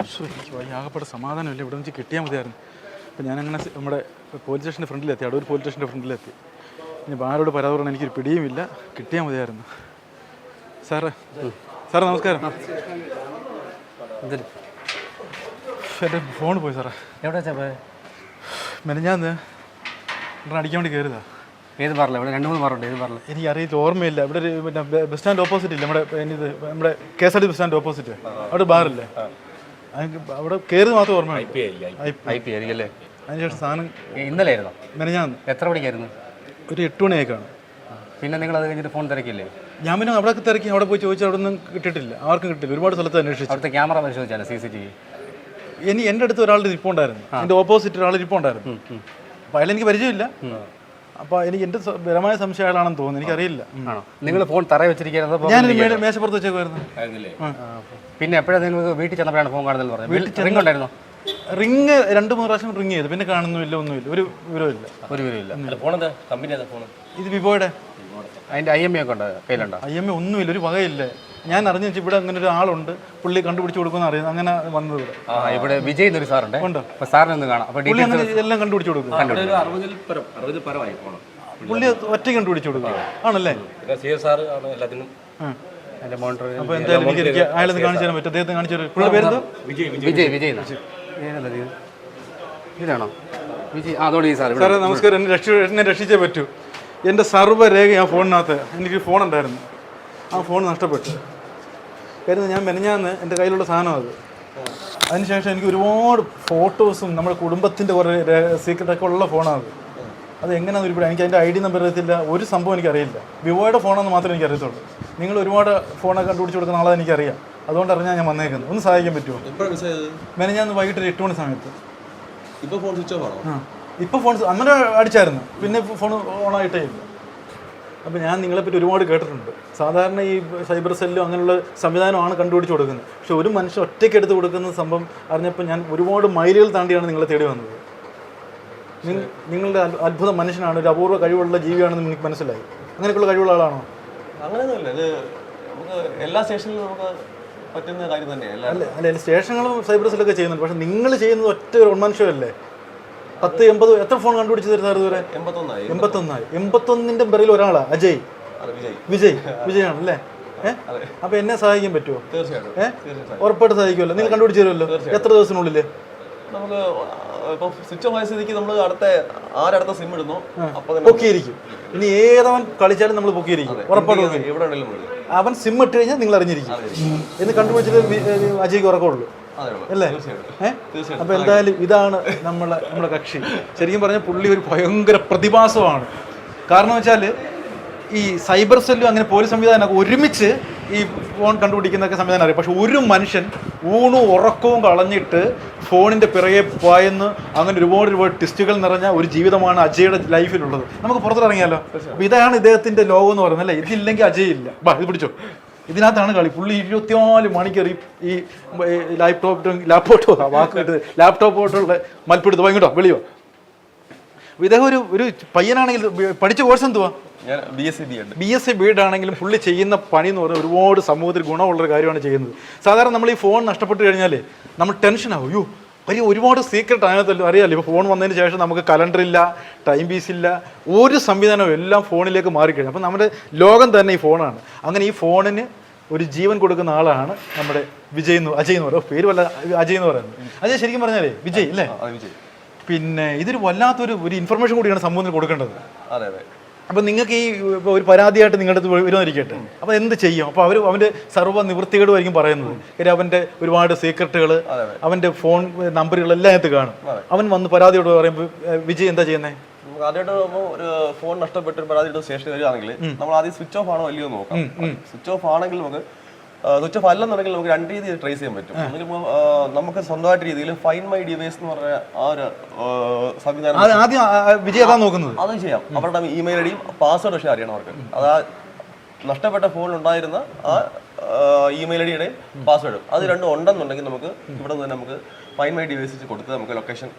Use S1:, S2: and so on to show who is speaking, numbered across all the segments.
S1: എനിക്ക് വയ്യാകപ്പെട്ട സമാധാനമില്ല. ഇവിടെ വെച്ച് കിട്ടിയാൽ മതിയായിരുന്നു. അപ്പം ഞാനങ്ങനെ നമ്മുടെ പോലീസ് സ്റ്റേഷന്റെ ഫ്രണ്ടിലെത്തി. അടൂർ പോലീസ് സ്റ്റേഷന്റെ ഫ്രണ്ടിലെത്തി. ഇനി ആരോട് പരാതി പറഞ്ഞാൽ എനിക്കൊരു പിടിയുമില്ല. കിട്ടിയാൽ മതിയായിരുന്നു. സാറേ സാറേ നമസ്കാരം. എന്റെ ഫോൺ പോയി സാറേ.
S2: എവിടെ വെച്ചാ
S1: മെനഞ്ഞാന്ന് അടിക്കാൻ വേണ്ടി കയറിയതാ
S2: ഏത് പറഞ്ഞില്ല ഇവിടെ രണ്ട് മൂന്ന് പറഞ്ഞു ഏത് പറഞ്ഞില്ല
S1: എനിക്ക് അറിയില്ല ഓർമ്മയില്ല. ഇവിടെ ഒരു പിന്നെ ബസ് സ്റ്റാൻഡ് ഓപ്പോസിറ്റ് ഇല്ല? നമ്മുടെ ഇത് നമ്മുടെ K S R T bus stand opposite അവിടെ ബാറില്ലേ? അവിടെ കയറി മാത്രം ഓർമ്മ
S2: ഐ പി ആയിരിക്കും അല്ലേ
S1: അതിനുശേഷം സാധനം
S2: ഇന്നലെ ആയിരുന്നു?
S1: മെനഞ്ഞാന്ന്.
S2: എത്ര മണിക്കായിരുന്നു?
S1: ഒരു എട്ട് മണിയൊക്കെയാണ്. കാണും
S2: പിന്നെ നിങ്ങൾ അത് കഴിഞ്ഞിട്ട് ഫോൺ തിരക്കില്ലേ?
S1: ഞാൻ പിന്നെ അവിടെ തിരക്കി അവിടെ പോയി ചോദിച്ചാൽ അവിടെ ഒന്നും കിട്ടിയിട്ടില്ല. ആർക്കും കിട്ടില്ല ഒരുപാട് സ്ഥലത്ത് അന്വേഷിച്ചു.
S2: അവിടുത്തെ ക്യാമറ പരിശോധിച്ചാലോ സി സി ടി വി?
S1: ഇനി എന്റെ അടുത്ത് ഒരാളുടെ ഇരിപ്പുണ്ടായിരുന്നു. എന്റെ ഓപ്പോസിറ്റ് ഒരാൾ ഇരിപ്പുണ്ടായിരുന്നു. അപ്പോൾ അയാൾ എനിക്ക് പരിചയമില്ല. അപ്പോൾ എനിക്ക് എന്റെ സ- ബലമായ സംശയം അയാളാണെന്ന് തോന്നുന്നു. എനിക്കറിയില്ല.
S2: ആണോ? നിങ്ങൾ ഫോൺ തറ വെച്ചിരിക്കുന്നത്
S1: മേ- മേശപ്പുറത്ത് വെച്ചേക്കുമായിരുന്നു
S2: പിന്നെ എപ്പോഴാണ് നിങ്ങൾ വീട്ടിൽ ചെന്നപ്പോഴാണ് ഫോൺ കാണുന്നത് പറഞ്ഞത്? റിംഗ് ഉണ്ടായിരുന്നോ
S1: റിങ് രണ്ട് മൂന്ന് പ്രാവശ്യം റിങ് ചെയ്തു. പിന്നെ കാണുന്നുമില്ല ഒന്നുമില്ല ഒരു വിവരമില്ല
S2: ഒരു വിവരമില്ല
S3: ഫോണെന്താ കമ്പനി ഏതാ ഫോൺ?
S1: ഇത് വിവോയുടെ.
S2: അതിന്റെ ഐ എം എ ഒക്കെ ഉണ്ടോ? കയ്യിലുണ്ടോ?
S1: ഐ എം എ ഒന്നുമില്ല ഒരു വകയില്ല. ഞാൻ അറിഞ്ഞു വെച്ചാൽ ഇവിടെ അങ്ങനെ ഒരു ആളുണ്ട് പുള്ളി കണ്ടുപിടിച്ച് കൊടുക്കുമെന്ന് അറിയാം. അങ്ങനെ വന്നത് ഇവിടെ.
S2: ആ ഇവിടെ വിജയ് എന്നൊരു സാറുണ്ട്.
S1: ഉണ്ട്.
S2: അപ്പൊ സാറിനെ ഒന്ന് കാണാം. അപ്പൊ
S1: പുള്ളി അങ്ങനെ എല്ലാം കണ്ടുപിടിച്ച് കൊടുക്കും.
S3: ഒരു അറുപതിൽ പരം അറുപതിൽ പരമായി ഫോൺ
S1: പുള്ളി ഒറ്റ കണ്ടുപിടിച്ച് കൊടുക്കും. ആണല്ലേ?
S3: പിന്നെ സി എസ് ആർ ആണ് എല്ലാത്തിനും.
S2: അതിന്റെ മോണിറ്റർ
S1: അപ്പോൾ എന്തായാലും എനിക്ക് എനിക്ക് അയാളൊന്ന് കാണിച്ചു തരാൻ പറ്റും. അദ്ദേഹത്തെ കാണിച്ചു തരും. പുള്ളിയുടെ പേരെന്തോ
S3: വിജയ് വിജയ്
S2: വിജയ് വിജയ്. എന്നാ? ഏതല്ലത് ഇത്? ഇതാണോ? വിജയ് ആ അതോടെ ഈ സാർ ഇവിടെ.
S1: സാറേ നമസ്കാരം. എന്നെ രക്ഷ എന്നെ രക്ഷിച്ചേ പറ്റൂ. എന്റെ സർവ രേഖ ആ ഫോണിനകത്ത്. എനിക്ക് ഫോൺ ഉണ്ടായിരുന്നു. ആ ഫോൺ നഷ്ടപ്പെട്ടു. കാര്യം ഞാൻ മെനഞ്ഞാന്ന് എന്റെ കയ്യിലുള്ള സാധനം അത്. അതിനുശേഷം എനിക്ക് ഒരുപാട് ഫോട്ടോസും നമ്മുടെ കുടുംബത്തിന്റെ കുറേ സീക്രട്ടൊക്കെ ഉള്ള ഫോണാണ് അത്. അത് എങ്ങനെയാണെന്ന് ഒരുപാട് എനിക്ക് അതിന്റെ ഐ ഡി നമ്പർ അറിയത്തില്ല. ഒരു സംഭവം എനിക്കറിയില്ല. വിവോയുടെ ഫോണെന്ന് മാത്രമേ എനിക്ക് അറിയത്തുള്ളൂ. നിങ്ങൾ ഒരുപാട് ഫോണൊക്കെ കണ്ടുപിടിച്ച് കൊടുക്കുന്ന ആളെ എനിക്കറിയാം. അതുകൊണ്ട് അറിഞ്ഞാൽ ഞാൻ വന്നേക്കുന്നത്. ഒന്ന് സഹായിക്കാൻ പറ്റുമോ? മെനഞ്ഞാന്ന് വൈകിട്ട് ഒരു എട്ട് മണി സമയത്ത്.
S3: ഇപ്പോൾ ഫോൺ സ്വിച്ച് ഓഫ് ആണോ?
S1: ആ. ഇപ്പോൾ ഫോൺ അന്നേരം അടിച്ചായിരുന്നു. പിന്നെ ഫോൺ ഓണായിട്ടേ ഇല്ല. അപ്പോൾ ഞാൻ നിങ്ങളെ നിങ്ങളെപ്പറ്റി ഒരുപാട് കേട്ടിട്ടുണ്ട്. സാധാരണ ഈ സൈബർ സെല്ലും അങ്ങനെയുള്ള സംവിധാനമാണ് കണ്ടുപിടിച്ച് കൊടുക്കുന്നത്. പക്ഷെ ഒരു മനുഷ്യൻ ഒറ്റയ്ക്ക് എടുത്ത് കൊടുക്കുന്ന സംഭവം അറിഞ്ഞപ്പോൾ ഞാൻ ഒരുപാട് മൈലുകൾ താണ്ടിയാണ് നിങ്ങളെ തേടി വന്നത്. നിങ്ങ- നിങ്ങളുടെ അത്ഭുത മനുഷ്യനാണ് ഒരു അപൂർവ കഴിവുള്ള ജീവിയാണെന്ന് എനിക്ക് മനസ്സിലായി. അങ്ങനെയൊക്കെയുള്ള കഴിവുള്ള ആളാണോ?
S3: അങ്ങനെയൊന്നുമില്ല ഇത് നമുക്ക് എല്ലാ സ്റ്റേഷനിലും നമുക്ക് പറ്റുന്ന കാര്യം തന്നെയാണ്
S1: അല്ല? അല്ല സ്റ്റേഷനുകളും സൈബർ സെല്ലൊക്കെ ചെയ്യുന്നുണ്ട്. പക്ഷെ നിങ്ങൾ ചെയ്യുന്നത് ഒറ്റ ഒരു ഉന്മനുഷ്യമല്ലേ പത്ത് എൺപത് എത്ര ഫോൺ കണ്ടുപിടിച്ച് തരുന്നത് ഇതുവരെ
S3: എൺപത്തൊന്നായി.
S1: എൺപത്തൊന്നായി. എൺപത്തൊന്നിന്റെ പിറകിൽ ഒരാളാ അജയ്.
S3: വിജയ്.
S1: വിജയ്. വിജയാണ് അല്ലേ അപ്പൊ എന്നെ സഹായിക്കാൻ പറ്റുമോ
S3: തീർച്ചയായിട്ടും.
S1: ഉറപ്പായിട്ട് സഹായിക്കുമല്ലോ. നിങ്ങൾ കണ്ടുപിടിച്ച് തരുമല്ലോ? എത്ര ദിവസത്തിനുള്ളിൽ
S3: നമുക്ക് ഇപ്പൊ സ്വിച്ച് ഓഫ് ആയ സ്ഥിതിക്ക് നമ്മൾ അടുത്ത ആരടുത്ത സിം ഇടുന്നു.
S1: പൊക്കിയിരിക്കും. ഇനി ഏതവൻ കളിച്ചാലും നമ്മൾ പൊക്കിയിരിക്കും. ഉറപ്പായിട്ട്
S3: മതി
S1: അവൻ സിം ഇട്ട് കഴിഞ്ഞാൽ നിങ്ങൾ അറിഞ്ഞിരിക്കും. എന്ന് കണ്ടുപിടിച്ചിട്ട് വി- ഏ, അജയ്ക്ക് ഉറക്കമുള്ളൂ. അല്ലേ? അപ്പൊ എന്തായാലും ഇതാണ് നമ്മളെ നമ്മുടെ കക്ഷി. ശരിക്കും പറഞ്ഞ പുള്ളി ഒരു ഭയങ്കര പ്രതിഭാസമാണ്. കാരണം വെച്ചാൽ ഈ സൈബർ സെല്ലും അങ്ങനെ പോലീസ് സംവിധാനമൊക്കെ ഒരുമിച്ച് ഈ ഫോൺ കണ്ടുപിടിക്കുന്നൊക്കെ സംവിധാനം അറിയാം. പക്ഷെ ഒരു മനുഷ്യൻ ഊണും ഉറക്കവും കളഞ്ഞിട്ട് ഫോണിന്റെ പിറകെ പോയെന്ന് അങ്ങനെ ഒരുപാട് ഒരുപാട് ടെസ്റ്റുകൾ നിറഞ്ഞ ഒരു ജീവിതമാണ് അജയുടെ ലൈഫിലുള്ളത്. നമുക്ക് പുറത്തിറങ്ങിയാലോ അപ്പോൾ ഇതാണ് ഇദ്ദേഹത്തിന്റെ ലോകം എന്ന് പറയുന്നത് അല്ലേ? ഇതില്ലെങ്കിൽ അജയ് ഇല്ല. ബാ ഇത് പിടിച്ചോ. ഇതിനകത്താണ് കളി. പുള്ളി ഇരുപത്തിനാല് മണിക്കൂർ ഈ- ലാപ്ടോപ്പ് ലാപ്ടോപ്പ് വാക്ക് കിട്ടുന്നത്. ലാപ്ടോപ്പോട്ടുള്ള മൽപ്പിടുത്ത്. വാങ്ങിട്ടോ വെളിയോ? ഇദ്ദേഹം ഒരു ഒരു പയ്യനാണെങ്കിൽ പഠിച്ച കോഴ്സ് എന്തുവാ?
S3: ബി എസ് സി ബി ഉണ്ട്
S1: ബി എസ് സി ബി ആണെങ്കിലും പുള്ളി ചെയ്യുന്ന പണി എന്ന് പറഞ്ഞാൽ ഒരുപാട് സമൂഹത്തിൽ ഗുണമുള്ളൊരു കാര്യമാണ് ചെയ്യുന്നത്. സാധാരണ നമ്മൾ ഈ ഫോൺ നഷ്ടപ്പെട്ട് കഴിഞ്ഞാൽ നമ്മൾ ടെൻഷൻ ആവും. അയ്യോ വലിയ ഒരുപാട് സീക്രട്ട് അതിനകത്തല്ലോ അറിയാലോ? ഇപ്പോൾ ഫോൺ വന്നതിന് ശേഷം നമുക്ക് കലണ്ടർ ഇല്ല ടൈം പീസ് ഇല്ല ഒരു സംവിധാനവും എല്ലാം ഫോണിലേക്ക് മാറിക്കഴിഞ്ഞു അപ്പം നമ്മുടെ ലോകം തന്നെ ഈ ഫോണാണ് അങ്ങനെ ഈ ഫോണിന് ഒരു ജീവൻ കൊടുക്കുന്ന ആളാണ് നമ്മുടെ വിജയ് എന്ന് അജയ് എന്ന് പറയുന്നത്. പേര് വല്ല അജയ് എന്ന് പറയുന്നത്. അജയ് ശരിക്കും പറഞ്ഞാലേ വിജയ് അല്ലേ?
S3: വിജയ്.
S1: പിന്നെ ഇതൊരു വല്ലാത്തൊരു ഒരു ഇൻഫർമേഷൻ കൂടിയാണ് സമൂഹത്തിന് കൊടുക്കേണ്ടത്.
S3: അതെ അതെ.
S1: അപ്പൊ നിങ്ങൾക്ക് ഈ ഒരു പരാതിയായിട്ട് നിങ്ങളുടെ അടുത്ത് വരുന്നിരിക്കട്ടെ അപ്പൊ എന്ത് ചെയ്യും? അപ്പൊ അവർ അവന്റെ സർവ നിവൃത്തികേടുമായിരിക്കും പറയുന്നത്. കാര്യം അവന്റെ ഒരുപാട് സീക്രട്ടുകൾ അവന്റെ ഫോൺ നമ്പറുകളെല്ലാം അതിനകത്ത് കാണും. അവൻ വന്ന് പരാതിയോട് പറയുമ്പോൾ വിജയ് എന്താ ചെയ്യുന്നത്
S3: ആദ്യമായിട്ട് ഒരു ഫോൺ നഷ്ടപ്പെട്ട് പരാതി സ്റ്റേഷനിൽ വരികയാണെങ്കിൽ നമ്മൾ ആദ്യം സ്വിച്ച് ഓഫ് ആണോ അല്ലയോ നോക്കാം. സ്വിച്ച് ഓഫ് ആണെങ്കിൽ നമുക്ക് സ്വിച്ച് ഓഫ് അല്ലെന്നുണ്ടെങ്കിൽ നമുക്ക് രണ്ട് രീതിയിൽ ട്രേസ് ചെയ്യാൻ പറ്റും. ഒന്നുകിൽ നമുക്ക് സ്വന്തമായിട്ട് രീതിയിൽ ഫൈൻ മൈ ഡിവൈസ് എന്ന് പറഞ്ഞ ആ ഒരു സംവിധാനം
S1: അത് ആദ്യം നോക്കുന്നത്.
S3: അത് ചെയ്യാം. അവരുടെ ഇമെയിൽ ഐഡിയും പാസ്വേഡ് പക്ഷേ അറിയണം അവർക്ക്. അത് ആ നഷ്ടപ്പെട്ട ഫോണിൽ ഉണ്ടായിരുന്ന ആ ഇമെയിൽ ഐഡിയുടെയും പാസ്വേഡും അത് രണ്ടും ഉണ്ടെന്നുണ്ടെങ്കിൽ നമുക്ക് ഇവിടെ നിന്ന് തന്നെ നമുക്ക് ഫൈൻ മൈ ഡിവൈസ് കൊടുത്ത് നമുക്ക് ലൊക്കേഷൻ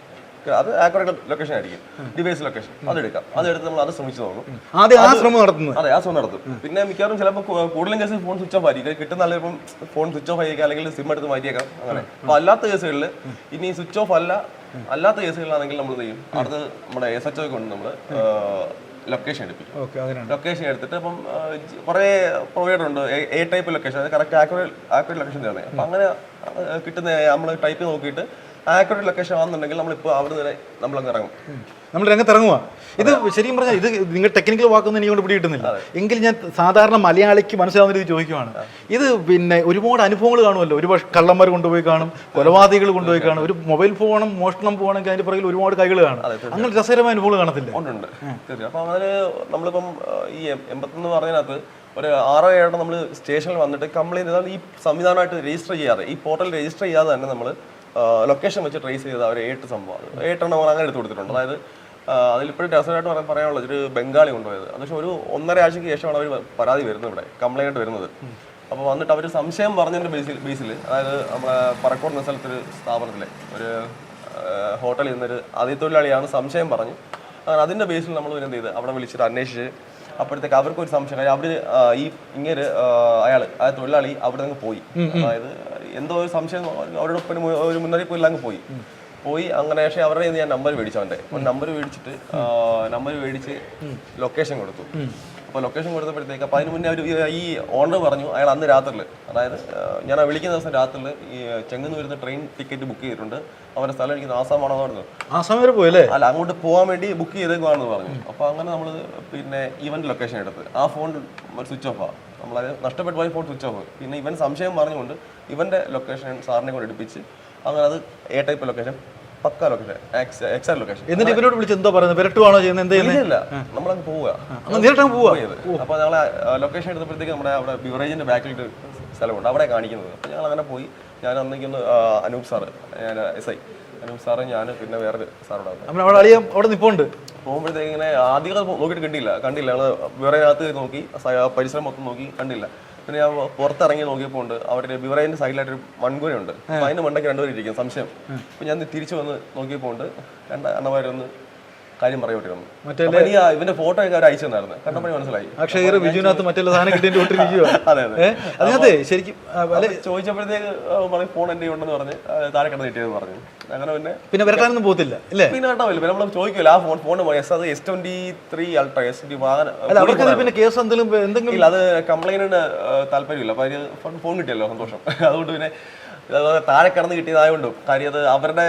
S3: അത് ആക്യുറേറ്റ് ലൊക്കേഷൻ ആയിരിക്കും. ഡിവൈസ് ലൊക്കേഷൻ അതെടുക്കാം. അതെടുത്ത് നമ്മൾ അത് ശ്രമിച്ചു നോക്കും.
S1: ആദ്യം ആ ശ്രമം
S3: അതെ ആ ശ്രമം നടത്തും. പിന്നെ മിക്കവാറും ചിലപ്പോൾ കൂടുതലും കേസിൽ ഫോൺ സ്വിച്ച് ഓഫ് ആയിരിക്കും. കിട്ടുന്ന ആളുകൾ ഇപ്പം ഫോൺ സ്വിച്ച് ഓഫ് ആയിരിക്കും അല്ലെങ്കിൽ സിം എടുത്ത് മാറ്റിയേക്കാം അങ്ങനെ. അപ്പൊ അല്ലാത്ത കേസുകളിൽ ഇനി സ്വിച്ച് ഓഫ് അല്ല അല്ലാത്ത കേസുകളിലാണെങ്കിൽ നമ്മൾ ചെയ്യും? അടുത്ത് നമ്മുടെ എസ് എച്ച് കൊണ്ട് നമ്മൾ ലൊക്കേഷൻ എടുപ്പിക്കും. ലൊക്കേഷൻ എടുത്തിട്ട് അപ്പം കുറേ പ്രൊവൈഡർ ഉണ്ട്. എ ടൈപ്പ് ലൊക്കേഷൻ അത് കറക്റ്റ് ആക്യുറേറ്റ് ആക്യുറേറ്റ് ലൊക്കേഷൻ തന്നെ അപ്പം അങ്ങനെ കിട്ടുന്ന നമ്മൾ ടൈപ്പ് നോക്കിയിട്ട് ആക്യുറേറ്റ് ലൊക്കേഷൻ ആണെന്നുണ്ടെങ്കിൽ നമ്മളിപ്പോൾ അവിടെ നിന്ന് നമ്മളങ്ങ് ഇറങ്ങും.
S1: നമ്മൾ രംഗത്ത് ഇറങ്ങുക ഇത് ശരിക്കും പറഞ്ഞാൽ ഇത് നിങ്ങൾ ടെക്നിക്കൽ വാക്കൊന്നും എനിക്ക് കൊണ്ട് പിടി കിട്ടുന്നില്ല എങ്കിൽ ഞാൻ സാധാരണ മലയാളിക്ക് മനസ്സിലാവുന്ന രീതി ചോദിക്കുവാണ്. ഇത് പിന്നെ ഒരുപാട് അനുഭവങ്ങൾ കാണുമല്ലോ. ഒരു കള്ളന്മാർ കൊണ്ടുപോയി കാണും കൊലപാതകൾ കൊണ്ടുപോയി കാണും ഒരു മൊബൈൽ ഫോണും മോഷണം പോകണമെങ്കിൽ അതിന്റെ പുറകിൽ ഒരുപാട് കൈകൾ കാണും. അങ്ങനെ രസകരമായ അനുഭവങ്ങൾ കാണത്തില്ല?
S3: ഉണ്ട് അപ്പം അതിന് നമ്മളിപ്പം ഈ എൺപത്തൊന്ന് പറഞ്ഞതിനകത്ത് ഒരു ആറോ ഏഴോ നമ്മൾ സ്റ്റേഷനിൽ വന്നിട്ട് കംപ്ലൈന്റ് ചെയ്താൽ ഈ സംവിധാനമായിട്ട് രജിസ്റ്റർ ചെയ്യാതെ ഈ പോർട്ടൽ രജിസ്റ്റർ ചെയ്യാതെ തന്നെ നമ്മൾ ലൊക്കേഷൻ വെച്ച് ട്രേസ് ചെയ്ത അവർ ഏട്ട് സംഭവം. ഏട്ടെണ്ണം നമ്മൾ അങ്ങനെ എടുത്ത് കൊടുത്തിട്ടുണ്ട്. അതായത് അതിലിപ്പോഴും രസമായിട്ട് പറയാൻ പറയാനുള്ളത് ഒരു ബംഗാളി കൊണ്ടുപോയത്. അത് പക്ഷേ ഒരു ഒന്നര ആഴ്ചയ്ക്ക് ശേഷമാണ് അവർ പരാതി വരുന്നത് ഇവിടെ കംപ്ലൈന്റ് വരുന്നത്. അപ്പോൾ വന്നിട്ട് അവർ സംശയം പറഞ്ഞതിന്റെ ബേസിൽ ബേസിൽ അതായത് നമ്മളെ പറക്കോട് എന്ന സ്ഥലത്തൊരു സ്ഥാപനത്തിലെ ഒരു ഹോട്ടലിൽ നിന്നൊരു അതിഥിത്തൊഴിലാളിയാണ് സംശയം പറഞ്ഞ് അങ്ങനെ അതിന്റെ ബേസിൽ നമ്മൾ പിന്നെ എന്ത് ചെയ്ത്? അവിടെ വിളിച്ചിട്ട് അന്വേഷിച്ച് അപ്പോഴത്തേക്ക് അവർക്ക് ഒരു സംശയം. കാര്യം അവർ ഈ ഇങ്ങനെ അയാൾ ആ തൊഴിലാളി അവിടെ നിന്ന് പോയി. അതായത് എന്തോ ഒരു സംശയം അവരോടൊപ്പം ഒരു- മുന്നറിയിപ്പ് ഇല്ല അങ്ങ് പോയി. പോയി അങ്ങനെ പക്ഷേ അവരുടെ കയ്യിൽ നിന്ന് ഞാൻ നമ്പർ മേടിച്ചു അവന്റെ. നമ്പർ മേടിച്ചിട്ട് നമ്പർ മേടിച്ച് ലൊക്കേഷൻ കൊടുത്തു. അപ്പോൾ ലൊക്കേഷൻ കൊടുത്തപ്പോഴത്തേക്ക് അപ്പോൾ അതിന് മുന്നേ അവർ ഈ ഓണർ പറഞ്ഞു അയാൾ അന്ന് രാത്രിയിൽ അതായത് ഞാൻ ആ വിളിക്കുന്ന ദിവസം രാത്രിയിൽ ഈ ചെങ്ങന്ന് വരുന്ന ട്രെയിൻ ടിക്കറ്റ് ബുക്ക് ചെയ്തിട്ടുണ്ട്. അവരുടെ സ്ഥലം എനിക്ക് ആസാമാണെന്ന് പറഞ്ഞു.
S1: ആസാം വരെ പോയല്ലേ
S3: അല്ല അങ്ങോട്ട് പോകാൻ വേണ്ടി ബുക്ക് ചെയ്തേക്കുവാണെന്ന് പറഞ്ഞു. അപ്പോൾ അങ്ങനെ നമ്മൾ പിന്നെ ഇവന്റ് ലൊക്കേഷൻ എടുത്ത് ആ ഫോൺ സ്വിച്ച് ഓഫാ നമ്മളത് നഷ്ടപ്പെട്ടു പോയ ഫോൺ സ്വിച്ച് ഓഫ്. പിന്നെ ഇവൻ സംശയം പറഞ്ഞുകൊണ്ട് ഇവന്റെ ലൊക്കേഷൻ സാറിനെ കൊണ്ട് എടുപ്പിച്ച് അങ്ങനെ അത് എ ടൈപ്പ് ലൊക്കേഷൻ പക്ക ലൊക്കേഷൻ എക്സ് ലൊക്കേഷൻ
S1: എന്നിട്ട് ഇവരോട് വിളിച്ച് എന്തോ പറയുന്നത്? വിരട്ടുവാണോ ചെയ്യുന്നത്? എന്ത് ചെയ്യുന്നത്?
S3: ഇല്ല നമ്മളങ്ങ് പോവുക.
S1: അങ്ങ് നേരിട്ടങ്ങ് പോവാ
S3: അപ്പോൾ ഞങ്ങൾ ലൊക്കേഷൻ എടുത്തപ്പോഴത്തേക്ക് നമ്മുടെ അവിടെ ബിവറേജിന്റെ ബാക്കിൽ ഒരു സ്ഥലമുണ്ട്. അവിടെ കാണിക്കുന്നത്. അപ്പോൾ ഞങ്ങൾ അങ്ങനെ പോയി. ഞാൻ അന്നേക്കൊന്ന് അനൂപ് സാറ് ഞാൻ എസ് ഐ സാറ് ഞാൻ പിന്നെ വേറെ സാറോട്
S1: നമ്മൾ അവിടെ അളിയ അവിടെ നിപ്പുണ്ട്.
S3: പോകുമ്പോഴത്തേക്ക് ഇങ്ങനെ ആദ്യം നോക്കിയിട്ട് കണ്ടില്ല കണ്ടില്ല. ഞങ്ങൾ ബിവറേജിനകത്ത് നോക്കി പരിസരം മൊത്തം നോക്കി കണ്ടില്ല. പിന്നെ ഞാൻ പുറത്തിറങ്ങി നോക്കിയപ്പോൾ ഉണ്ട് അവരുടെ ബിവറേജിന്റെ സൈഡിലായിട്ട് ഒരു മൺകുരയുണ്ട് ഉണ്ട് അതിന് മണ്ടയ്ക്ക് രണ്ടുപേരും ഇരിക്കും സംശയം അപ്പൊ ഞാൻ തിരിച്ചു വന്ന് നോക്കിയപ്പോൾ ഉണ്ട് രണ്ട് അണ്ണമാരൊന്ന് കാര്യം എനിക്ക് ആ ഇവന്റെ ഫോട്ടോ ഒക്കെ അവർ അയച്ചു തന്നായിരുന്നു. കണ്ടപ്പോൾ മനസ്സിലായി.
S1: ആ ഷെയർ ബിജുവിനകത്ത് മറ്റുള്ള സാധനം കിട്ടിയിട്ട് ഒട്ടിരിക്കുക
S3: അതെ അതെ.
S1: ഏഹ് ശരിക്കും
S3: ചോദിച്ചപ്പോഴത്തേക്ക് പറഞ്ഞു ഫോൺ എന്റെ ഉണ്ടെന്ന് പറഞ്ഞ് താഴെ കിടന്ന് കിട്ടിയെന്ന് പറഞ്ഞു. അങ്ങനെ പിന്നെ
S1: പിന്നെ വരട്ടാനൊന്നും പോകത്തില്ല അല്ലേ?
S3: പിന്നെ കേട്ടാവില്ല പിന്നെ നമ്മൾ ചോദിക്കില്ല ആ ഫോൺ ഫോൺ എസ് അത് S twenty three ultra S twenty വാഹനം
S1: അവർക്ക് പിന്നെ കേസ് എന്തെങ്കിലും എന്തെങ്കിലും
S3: അത് കംപ്ലൈന്റിന് താല്പര്യമില്ല. അപ്പൊ അതിന് ഫോൺ കിട്ടിയല്ലോ സന്തോഷം. അതുകൊണ്ട് പിന്നെ അത് താഴെ കിടന്ന് കിട്ടിയതായതുകൊണ്ടും കാര്യം അത് അവരുടെ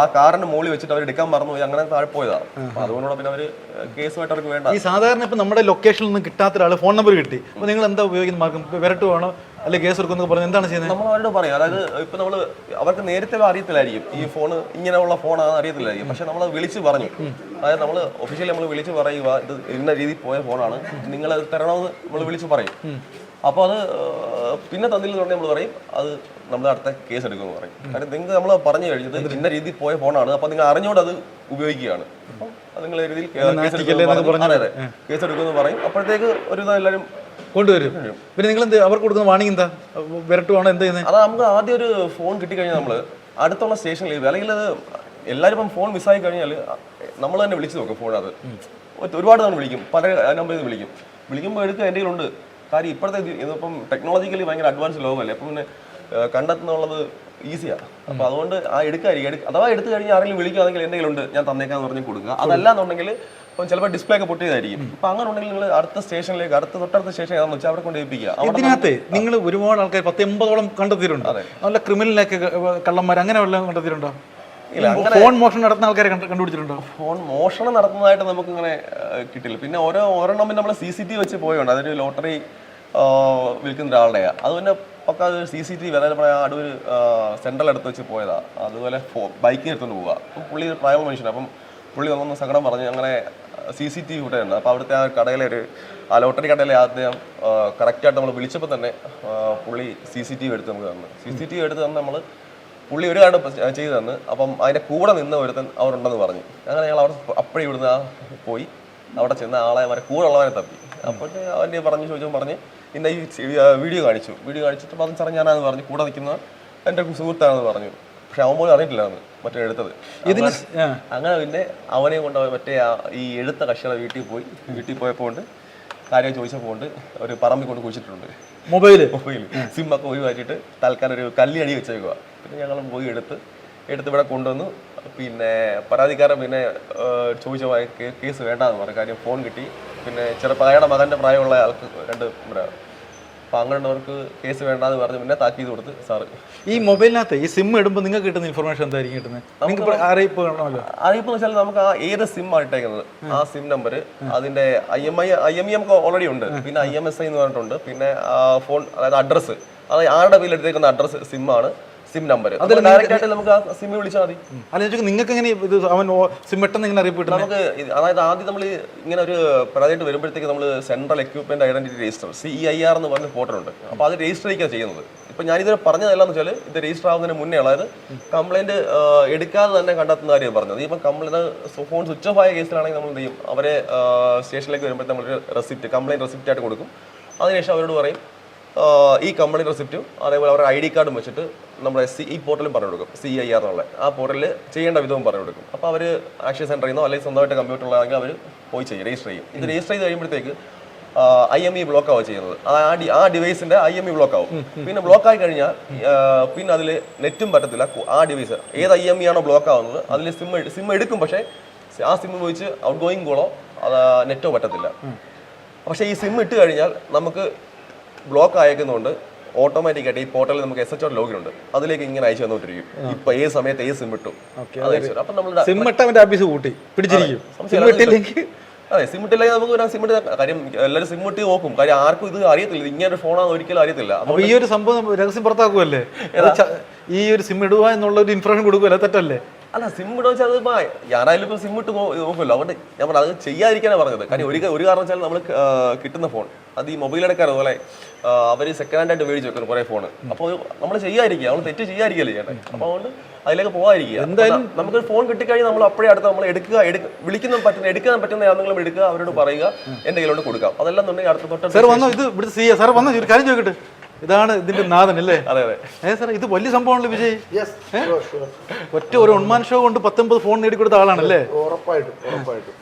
S3: ആ കാറിന് മുകളിൽ വെച്ചിട്ട് അവർ എടുക്കാൻ മറന്നു പോയി. അങ്ങനെ താഴെ പോയതാ അതുകൊണ്ടാണ് പിന്നെ അവർ കേസുമായിട്ട് അവർക്ക് വേണ്ട.
S1: ഈ സാധാരണ ഇപ്പൊ നമ്മുടെ ലൊക്കേഷനിൽ നിന്ന് കിട്ടാത്ത ഒരാൾ ഫോൺ നമ്പർ കിട്ടി. അപ്പൊ നിങ്ങൾ എന്താ ഉപയോഗിക്കുന്ന മാർഗം? വിരട്ടുവാണോ അല്ലെ കേസ് എടുക്കുന്നു പറഞ്ഞു എന്താണ് ചെയ്യുന്നത്?
S3: നമ്മൾ അവരോട് പറയും. അതായത് ഇപ്പൊ നമ്മൾ അവർക്ക് നേരത്തെ അറിയത്തില്ലായിരിക്കും. ഈ ഫോൺ ഇങ്ങനെയുള്ള ഫോണാണെന്ന് അറിയത്തില്ലായിരിക്കും. പക്ഷെ നമ്മൾ വിളിച്ച് പറഞ്ഞു. അതായത് നമ്മൾ ഒഫീഷ്യലി നമ്മൾ വിളിച്ച് പറയുക ഇത് ഇന്ന രീതിയിൽ പോയ ഫോണാണ് നിങ്ങൾ തരണമെന്ന് നമ്മൾ വിളിച്ച് പറയും. അപ്പോൾ അത് പിന്നെ തന്നില്ലെന്നുണ്ടെങ്കിൽ നമ്മൾ പറയും അത് നമ്മൾ അടുത്ത കേസ് എടുക്കുമെന്ന് പറയും. കാരണം നിങ്ങൾ നമ്മൾ പറഞ്ഞു കഴിഞ്ഞത് ഇന്ന രീതിയിൽ പോയ ഫോണാണ് അപ്പോൾ നിങ്ങൾ അറിഞ്ഞുകൊണ്ട് അത് ഉപയോഗിക്കുകയാണ്. അപ്പോൾ അത് നിങ്ങൾ രീതിയിൽ കേസ് എടുക്കുമെന്ന് പറഞ്ഞ് അതെ, അതെ. കേസ് എടുക്കുമെന്ന് പറയും. അപ്പോഴത്തേക്ക് ഒരു എല്ലാവരും
S1: കൊണ്ടുവരും. പിന്നെ നിങ്ങൾ എന്ത് അവർക്ക് കൊടുക്കുന്ന വാണിംഗ് എന്താ? വരട്ടുവാണോ എന്താ ചെയ്യുന്നത്
S3: അത് നമുക്ക് ആദ്യം ഒരു ഫോൺ കിട്ടിക്കഴിഞ്ഞാൽ നമ്മൾ അടുത്തുള്ള സ്റ്റേഷനിൽ അല്ലെങ്കിൽ അത് എല്ലാവരും ഇപ്പം ഫോൺ മിസ്സായി കഴിഞ്ഞാൽ നമ്മൾ തന്നെ വിളിച്ചു നോക്കും ഫോണത്. ഒരുപാട് തവണ വിളിക്കും. പല നമ്പറിൽ നിന്ന് വിളിക്കും. വിളിക്കുമ്പോൾ എടുക്കുക എന്റെ കയ്യിലുണ്ട് കാര്യം ഇപ്പോഴത്തെ ഇത് ഇതിപ്പം ടെക്നോളജിക്കലി ഭയങ്കര അഡ്വാൻസ് ലോകമല്ലേ? അപ്പം പിന്നെ കണ്ടെത്തുന്നുള്ളത് ഈസിയാണ് അപ്പോൾ അതുകൊണ്ട് ആ എടുക്കാതിരിക്കും അഥവാ എടുത്തു കഴിഞ്ഞാൽ ആരെങ്കിലും വിളിക്കുകയാണെങ്കിൽ എന്തെങ്കിലും ഉണ്ട് ഞാൻ തന്നേക്കാന്ന് പറഞ്ഞ് കൊടുക്കുക. അതല്ല എന്നുണ്ടെങ്കിൽ ഇപ്പം ചിലപ്പോൾ ഡിസ്പ്ലേ ഒക്കെ പൊട്ടിയതായിരിക്കും. അപ്പം അങ്ങനെ ഉണ്ടെങ്കിൽ നിങ്ങൾ അടുത്ത സ്റ്റേഷനിലേക്ക് അടുത്ത തൊട്ടടുത്ത സ്റ്റേഷൻ ഏതാണെന്ന് വെച്ചാൽ അവിടെ കൊണ്ട് ഏൽപ്പിക്കുക
S1: ഇതിനകത്ത് നിങ്ങൾ ഒരുപാട് ആൾക്കാർ പത്ത് എൺപതോളം കണ്ടെത്തിയിട്ടുണ്ട് നല്ല ക്രിമിനലൊക്കെ കള്ളന്മാർ അങ്ങനെ വല്ലതും കണ്ടെത്തിയിട്ടുണ്ടോ? ഫോൺ മോഷണം നടത്തുന്ന ആൾക്കാരെ കണ്ട്- കണ്ടുപിടിച്ചിട്ടുണ്ടോ?
S3: ഫോൺ മോഷണം നടത്തുന്നതായിട്ട് നമുക്ക് ഇങ്ങനെ കിട്ടില്ല. പിന്നെ ഓരോ ഓരോണ്ണം പിന്നെ നമ്മൾ സി സി ടി വെച്ച് പോയുണ്ട് അതൊരു ലോട്ടറി വിൽക്കുന്ന ഒരാളുടെയാ. അത് പിന്നെ പക്ക അത് സി സി ടി വി അതായത് നമ്മുടെ അടൂർ സെൻട്രൽ അടുത്ത് വെച്ച് പോയതാ. അതുപോലെ ബൈക്കിൽ എടുത്തുകൊണ്ട് പോവുക അപ്പം പുള്ളി ഒരു മനുഷ്യനാണ് അപ്പം പുള്ളി വന്നൊന്ന് സങ്കടം പറഞ്ഞ് അങ്ങനെ സി സി ടി വി ഇവിടെ ഉണ്ട്. അപ്പോൾ അവിടുത്തെ ആ കടയിലെ ഒരു ആ ലോട്ടറി കടയിലെ ആദ്യം കറക്റ്റായിട്ട് നമ്മൾ വിളിച്ചപ്പോൾ തന്നെ പുള്ളി സി സി ടി വി എടുത്ത് നമുക്ക് തന്നു. സി സി ടി വി എടുത്ത് തന്നെ നമ്മൾ പുള്ളി ഒരു കാർഡ് ചെയ്തു തന്ന് അപ്പം അതിന്റെ കൂടെ നിന്ന് ഒരുത്തൻ അവരുണ്ടെന്ന് പറഞ്ഞു. അങ്ങനെ ഞങ്ങൾ അവിടെ അപ്പഴേ ഇവിടുന്ന് ആ പോയി. അവിടെ ചെന്ന ആളെ അവരെ കൂടെ ഉള്ളവരെ തപ്പി. അപ്പോൾ അവന്റെ പറഞ്ഞു ചോദിച്ചു പറഞ്ഞ് ഇന്ന ഈ വീഡിയോ കാണിച്ചു. വീഡിയോ കാണിച്ചിട്ട് പറഞ്ഞു സാറേ ഞാനത് പറഞ്ഞു. കൂടെ നിൽക്കുന്ന എന്റെ സുഹൃത്താണെന്ന് പറഞ്ഞു. പക്ഷെ അവൻ പോലും അറിയിട്ടില്ലാന്ന് മറ്റേ എടുത്തത്.
S1: ഇതിന്
S3: അങ്ങനെ പിന്നെ അവനെ കൊണ്ട് മറ്റേ ഈ എഴുത്ത കക്ഷിയുടെ വീട്ടിൽ പോയി. വീട്ടിൽ പോയപ്പോൾ കൊണ്ട് കാര്യം ചോദിച്ചപ്പോൾ കൊണ്ട് ഒരു പറമ്പിൽ കൊണ്ട് കുഴിച്ചിട്ടുണ്ട്
S1: മൊബൈൽ
S3: മൊബൈൽ സിമ്മൊക്കെ ഒഴിവാക്കിയിട്ട് തൽക്കാലം ഒരു കല്ലിയടി വെച്ചേക്കുക പിന്നെ ഞങ്ങൾ പോയി എടുത്ത് എടുത്ത് ഇവിടെ കൊണ്ടുവന്നു. പിന്നെ പരാതിക്കാരൻ പിന്നെ ചോദിച്ച കേസ് വേണ്ടാന്ന് പറഞ്ഞു. കാര്യം ഫോൺ കിട്ടി. പിന്നെ ചെറുപ്പം അയാളുടെ മകന്റെ പ്രായമുള്ള ആൾക്ക് രണ്ട് ഇവിടെ അപ്പം അങ്ങനെയുള്ളവർക്ക് കേസ് വേണ്ടാന്ന് പറഞ്ഞ് പിന്നെ താക്കീത് കൊടുത്ത് സാറ്.
S1: ഈ മൊബൈലിനകത്ത് ഈ സിം ഇടുമ്പോൾ നിങ്ങൾക്ക് കിട്ടുന്ന ഇൻഫർമേഷൻ എന്തായിരിക്കും കിട്ടുന്നത്? നിങ്ങൾക്ക് അറിയിപ്പ് കാണണമല്ലോ
S3: അറിയിപ്പ് വെച്ചാൽ നമുക്ക് ആ ഏത് സിം ഇട്ടേക്കുന്നത്? ആ സിം നമ്പർ അതിന്റെ I M I I M E നമുക്ക് ഓൾറെഡി ഉണ്ട്. പിന്നെ ഐ എം എസ് ഐ എന്ന് പറഞ്ഞിട്ടുണ്ട്. പിന്നെ ഫോൺ അതായത് അഡ്രസ്സ് അത് ആരുടെ പേരിൽ എടുത്തേക്കുന്ന അഡ്രസ്സ് സിം ആണ്. സിം നമ്പർ ഡയറക്റ്റ് ആയിട്ട് നമുക്ക് ആ സിം വിളിച്ചാൽ മതി.
S1: അല്ല ചോദിക്കും നിങ്ങൾക്ക് എങ്ങനെ ഇത് അവൻ സിം പെട്ടെന്ന് ഇങ്ങനെ
S3: നമുക്ക് അതായത് ആദ്യം നമ്മൾ ഇങ്ങനെ ഒരു പരാതിയായിട്ട് വരുമ്പോഴത്തേക്ക് നമ്മൾ central equipment identity register C I R എന്ന് പറഞ്ഞ പോർട്ടൽ ഉണ്ട്. അപ്പോൾ അത് രജിസ്റ്റർ ചെയ്യുക ചെയ്യുന്നത്. ഇപ്പൊ പറഞ്ഞതെല്ലാം വെച്ചാൽ ഇത് രജിസ്റ്റർ ആവുന്നതിന് മുന്നേ അതായത് കംപ്ലൈന്റ് എടുക്കാതെ തന്നെ കണ്ടെത്തുന്ന കാര്യം പറഞ്ഞത്. ഇപ്പം കംപ്ലൈന്റ് ഫോൺ സ്വിച്ച് ഓഫ് ആയ കേസിലാണെങ്കിൽ നമ്മൾ എന്ത് ചെയ്യും? അവരെ സ്റ്റേഷനിലേക്ക് വരുമ്പോഴത്തെ നമ്മളൊരു റെസിപ്റ്റ് കംപ്ലൈന്റ് റെസിപ്റ്റ് ആയിട്ട് കൊടുക്കും. അതിനുശേഷം അവരോട് പറയും ഈ കമ്പനി റെസിപ്റ്റും അതേപോലെ അവരുടെ ഐ ഡി കാർഡും വെച്ചിട്ട് നമ്മുടെ സി ഈ പോർട്ടലും പറഞ്ഞു കൊടുക്കും സി ഐ ആർ എന്നുള്ള. ആ പോർട്ടലിൽ ചെയ്യേണ്ട വിധവും പറഞ്ഞു കൊടുക്കും അപ്പോൾ അവർ ആക്ഷൻ സെന്ററിൽ നിന്നോ അല്ലെങ്കിൽ സ്വന്തമായിട്ട് കമ്പ്യൂട്ടർ ഉള്ളതാണെങ്കിൽ അവർ പോയി ചെയ്യും രജിസ്റ്റർ ചെയ്യും. ഇത് രജിസ്റ്റർ ചെയ്ത് കഴിയുമ്പോഴത്തേക്ക് ഐ എം ഇ ബ്ലോക്ക് ആവുക ചെയ്യുന്നത്. ആ ഡി- ആ ഡിവൈസിന്റെ ഐ എം ഇ ബ്ലോക്ക് ആവും. പിന്നെ ബ്ലോക്ക് ആയി കഴിഞ്ഞാൽ പിന്നെ അതിൽ നെറ്റും പറ്റത്തില്ല. ആ ഡിവൈസ് ഏത് ഐ എം ഇ ആണോ ബ്ലോക്ക് ആവുന്നത് അതിൽ സിം സിം എടുക്കും. പക്ഷേ ആ സിം ഉപയോഗിച്ച് ഔട്ട് ഗോയിങ് കോളോ നെറ്റോ പറ്റത്തില്ല. പക്ഷേ ഈ സിം ഇട്ട് കഴിഞ്ഞാൽ നമുക്ക് ബ്ലോക്ക് അയക്കുന്നതുകൊണ്ട് ഓട്ടോമാറ്റിക്കായിട്ട് ഈ പോർട്ടലിൽ നമുക്ക് എസ് എച്ച് ഒ ലോഗിൻ ഉണ്ട്. അതിലേക്ക് ഇങ്ങനെ അയച്ചു തന്നോണ്ടിരിക്കും ഇപ്പൊ ഏത് സമയത്ത് ഏത് സിം ഇട്ടു? അപ്പൊ നമ്മൾ
S1: സിം ഇട്ടവന്റെ ആഫീസ് കൂട്ടി പിടിച്ചിരിക്കും.
S3: അതെ സിം ഇട്ടില്ലെങ്കിൽ നമുക്ക് ഒരു സിം ഇട്ട് കാര്യം എല്ലാവരും സിം ഇട്ട് നോക്കും. കാര്യം ആർക്കും ഇത് അറിയത്തില്ല. ഇങ്ങനെ ഒരു ഫോണാണെന്ന് ഒരിക്കലും അറിയത്തില്ല.
S1: ഈ ഒരു സംഭവം രഹസ്യം പുറത്താക്കുമല്ലേ ഈ ഒരു സിം ഇടുക എന്നുള്ള ഒരു ഇൻഫർമേഷൻ കൊടുക്കുമല്ലേ തെറ്റല്ലേ?
S3: അല്ല സിം ഇടുക വെച്ചാൽ അത് ഞാനായാലും ഇപ്പൊ സിം ഇട്ട് നോക്കുമല്ലോ അതുകൊണ്ട് ഞാൻ പറഞ്ഞത് അത് ചെയ്യാതിരിക്കാനാണ് പറഞ്ഞത്. കാര്യം ഒരു ഒരു കാരണം വെച്ചാൽ നമ്മൾ കിട്ടുന്ന ഫോൺ അത് ഈ മൊബൈൽ എടുക്കാറ് അതുപോലെ അവർ സെക്കൻഡ് ഹാൻഡ് ആയിട്ട് മേടിച്ച് വെക്കുന്നു കുറെ ഫോൺ അപ്പോൾ നമ്മൾ ചെയ്യാതിരിക്കുക. നമ്മൾ തെറ്റ് ചെയ്യാതിരിക്കല്ലേ ചേട്ടാ അപ്പോൾ അതുകൊണ്ട് അതിലേക്ക് പോകാതിരിക്കുക. എന്തായാലും നമുക്ക് ഫോൺ കിട്ടിക്കഴിഞ്ഞാൽ നമ്മൾ അപ്പോഴേ അടുത്ത് നമ്മൾ എടുക്കുക എടുക്ക വിളിക്കുന്ന പറ്റുന്ന എടുക്കാൻ പറ്റുന്ന ഏതെങ്കിലും എടുക്കുക അവരോട് പറയുക എന്റെ കയ്യിലോട്ട് കൊടുക്കാം. അതെല്ലാം എന്നുണ്ടെങ്കിൽ അടുത്ത തൊട്ട്
S1: സാർ വന്നോ? ഇത് ഇവിടുത്തെ സി സാർ വന്നോ? ഒരു കാര്യം ചോദിക്കട്ടെ. ഇതാണ് ഇതിന്റെ നാഥൻ അല്ലേ?
S3: അതെ അതെ.
S1: ഏ സാർ ഇത് വലിയ സംഭവമാണല്ലോ വിജയ്? ഒറ്റ ഒരു ഒൺമാൻ ഷോ കൊണ്ട് പത്തൊമ്പത് ഫോൺ നേടിക്കൊടുത്ത ആളാണല്ലേ?
S4: ഉറപ്പായിട്ടും ഉറപ്പായിട്ടും.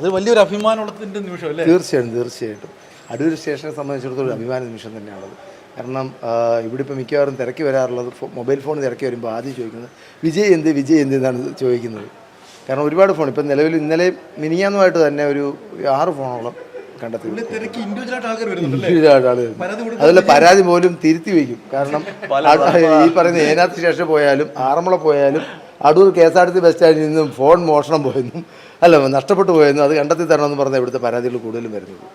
S1: അത് വലിയൊരു അഭിമാനമുള്ളതിന്റെ നിമിഷം അല്ലേ?
S4: തീർച്ചയായിട്ടും തീർച്ചയായിട്ടും. അടൂർ സ്റ്റേഷനെ സംബന്ധിച്ചിടത്തോളം ഒരു അഭിമാന നിമിഷം തന്നെയാണത്. കാരണം ഇവിടെ ഇപ്പോൾ മിക്കവാറും തിരക്കി വരാറുള്ളത് മൊബൈൽ ഫോൺ തിരക്കി വരുമ്പോൾ ആദ്യം ചോദിക്കുന്നത് വിജയ് എന്ത് വിജയ് എന്ത്? എന്നാണ് ചോദിക്കുന്നത്. കാരണം ഒരുപാട് ഫോൺ ഇപ്പം നിലവിൽ ഇന്നലെ മിനിയാന്നുമായിട്ട് തന്നെ ഒരു ആറ് ഫോണോളം കണ്ടെത്തി ഒരുപാട് പരാതി പോലും തിരുത്തി വയ്ക്കും. കാരണം ഈ പറയുന്ന ഏനാത്ത് സ്റ്റേഷൻ പോയാലും ആറന്മുള പോയാലും Adoor K S R T C bus സ്റ്റാൻഡിൽ നിന്നും ഫോൺ മോഷണം പോയെന്നും അല്ല നഷ്ടപ്പെട്ടു പോയെന്നും അത് കണ്ടെത്തി തരണമെന്ന് പറഞ്ഞാൽ ഇവിടുത്തെ പരാതികൾ കൂടുതലും വരുന്നത്.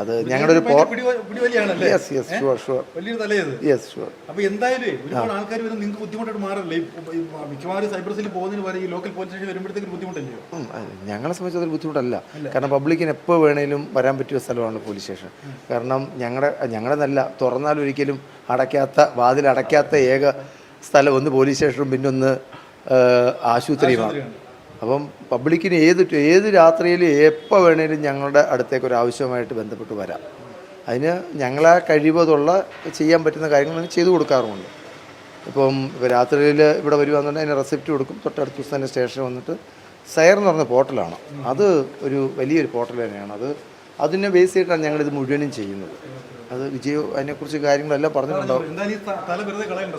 S4: അത് ഞങ്ങളുടെ ഒരു yes yes sure sure yes sure
S1: അപ്പൊ എന്തായാലും ഒരുപാട് ആൾക്കാർ വരുന്നത് നിങ്ങൾക്ക് ബുദ്ധിമുട്ടായിട്ട് മാറല്ലേ? ഈ- ഈ മിക്കവാറും സൈബർ സെല്ലിൽ പോകുന്നതിന് വരെ ഈ ലോക്കൽ പോലീസ് സ്റ്റേഷൻ വരുമ്പോഴത്തേക്ക് ബുദ്ധിമുട്ടല്ലയോ
S4: ഞങ്ങളെ സംബന്ധിച്ച് അതൊരു ബുദ്ധിമുട്ടല്ല. കാരണം പബ്ലിക്കിന് എപ്പോൾ വേണേലും വരാൻ പറ്റിയ സ്ഥലമാണ് പോലീസ് സ്റ്റേഷൻ. കാരണം ഞങ്ങളുടെ ഞങ്ങളുടെ നല്ല തുറന്നാൽ ഒരിക്കലും അടയ്ക്കാത്ത വാതിൽ അടയ്ക്കാത്ത ഏക സ്ഥലം ഒന്ന് പോലീസ് സ്റ്റേഷനും പിന്നൊന്ന് ആശുപത്രിയുമാണ്. അപ്പം പബ്ലിക്കിന് ഏത് ഏത് രാത്രിയിൽ എപ്പോൾ വേണേലും ഞങ്ങളുടെ അടുത്തേക്ക് ഒരു ആവശ്യമായിട്ട് ബന്ധപ്പെട്ട് വരാം. അതിന് ഞങ്ങളെ കഴിവതുള്ള ചെയ്യാൻ പറ്റുന്ന കാര്യങ്ങൾ ചെയ്തു കൊടുക്കാറുമുണ്ട്. ഇപ്പം രാത്രിയിൽ ഇവിടെ വരുവാന്നുണ്ടെങ്കിൽ അതിന് റെസിപ്റ്റ് കൊടുക്കും. തൊട്ടടുത്ത ദിവസം തന്നെ സ്റ്റേഷനിൽ വന്നിട്ട് സയർ എന്ന് പറഞ്ഞ പോർട്ടലാണ് അത് ഒരു വലിയൊരു പോർട്ടൽ തന്നെയാണ്. അത് അതിനെ ബേസ് ചെയ്തിട്ടാണ് ഞങ്ങളിത് മുഴുവനും ചെയ്യുന്നത്. അത് വിജയ് അതിനെക്കുറിച്ച് കാര്യങ്ങളെല്ലാം പറഞ്ഞിട്ടുണ്ടാവും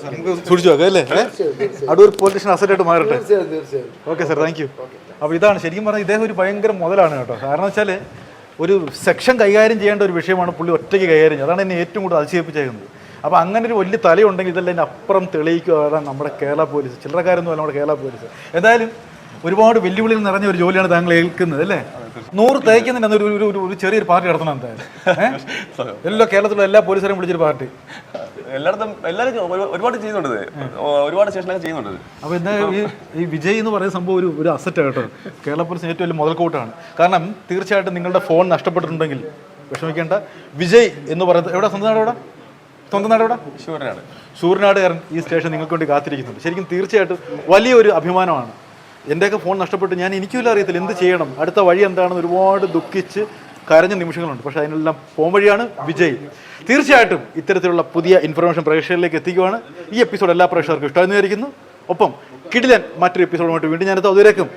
S1: നമുക്ക് സൂക്ഷിച്ചു അല്ലേ? അടൂർ പോലീസ് മാറട്ടെ? ഓക്കെ സാർ താങ്ക് യു അപ്പോൾ ഇതാണ്. ശരിക്കും പറഞ്ഞാൽ ഇദ്ദേഹം ഒരു ഭയങ്കര മുതലാണ് കേട്ടോ. കാരണം വെച്ചാൽ ഒരു സെക്ഷൻ കൈകാര്യം ചെയ്യേണ്ട ഒരു വിഷയമാണ് പുള്ളി ഒറ്റയ്ക്ക് കൈകാര്യം ചെയ്യുന്നത്. അതാണ് എന്നെ ഏറ്റവും കൂടുതൽ അതിശയിപ്പിച്ചേക്കുന്നത്. അപ്പോൾ അങ്ങനെ ഒരു വലിയ തലയുണ്ടെങ്കിൽ ഇതെല്ലാം അതിന്റെ അപ്പുറം തെളിയിക്കുക അതാണ് നമ്മുടെ കേരള പോലീസ് ചില്ലറക്കാരൊന്നും അല്ല നമ്മുടെ കേരള പോലീസ് എന്തായാലും ഒരുപാട് വെല്ലുവിളികൾ നിറഞ്ഞ ഒരു ജോലിയാണ് താങ്കൾ ഏൽക്കുന്നത് അല്ലേ? നൂറ് തേക്കുന്നതിന് ഒരു ഒരു- ഒരു- ചെറിയൊരു പാർട്ടി നടത്തണം എന്തായാലും? എല്ലാ കേരളത്തിലുള്ള എല്ലാ പോലീസുകാരും വിളിച്ചൊരു പാർട്ടി.
S3: എല്ലായിടത്തും എല്ലാവരും ഒരുപാട് ചെയ്യുന്നുണ്ട്. ഒരുപാട് സ്റ്റേഷനൊക്കെ ചെയ്യുന്നുണ്ട്.
S1: അപ്പോൾ എന്താ ഈ ഈ വിജയ് എന്ന് പറയുന്ന സംഭവം ഒരു ഒരു അസറ്റ് കേട്ടോ. കേരള പോലീസിന് ഏറ്റവും വലിയ മുതൽക്കൂട്ടാണ്. കാരണം തീർച്ചയായിട്ടും നിങ്ങളുടെ ഫോൺ നഷ്ടപ്പെട്ടിട്ടുണ്ടെങ്കിൽ വിഷമിക്കേണ്ട. വിജയ് എന്ന് പറയുന്നത് എവിടെ? സ്വന്തം നാട് എവിടെ? സ്വന്തം നാട് എവിടെ?
S3: സൂര്യനാട്
S1: കാരൻ ഈ സ്റ്റേഷൻ നിങ്ങൾക്ക് വേണ്ടി കാത്തിരിക്കുന്നുണ്ട്. ശരിക്കും തീർച്ചയായിട്ടും വലിയൊരു അഭിമാനമാണ്. എന്റെയൊക്കെ ഫോൺ നഷ്ടപ്പെട്ട് ഞാൻ എനിക്കുമില്ല അറിയത്തില്ല. എന്ത് ചെയ്യണം? അടുത്ത വഴി എന്താണെന്ന് ഒരുപാട് ദുഃഖിച്ച് കരഞ്ഞ നിമിഷങ്ങളുണ്ട്. പക്ഷേ അതിനെല്ലാം ഫോൺ വഴിയാണ് വിജയ്. തീർച്ചയായിട്ടും ഇത്തരത്തിലുള്ള പുതിയ ഇൻഫർമേഷൻ പ്രേക്ഷകരിലേക്ക് എത്തിക്കുവാണ് ഈ എപ്പിസോഡ് എല്ലാ പ്രേക്ഷകർക്കും ഇഷ്ടമായിരുന്നു ഒപ്പം കിടിലൻ മറ്റൊരു എപ്പിസോഡുമായിട്ട് വീണ്ടും ഞാനെത്താം. അതുവരേക്കും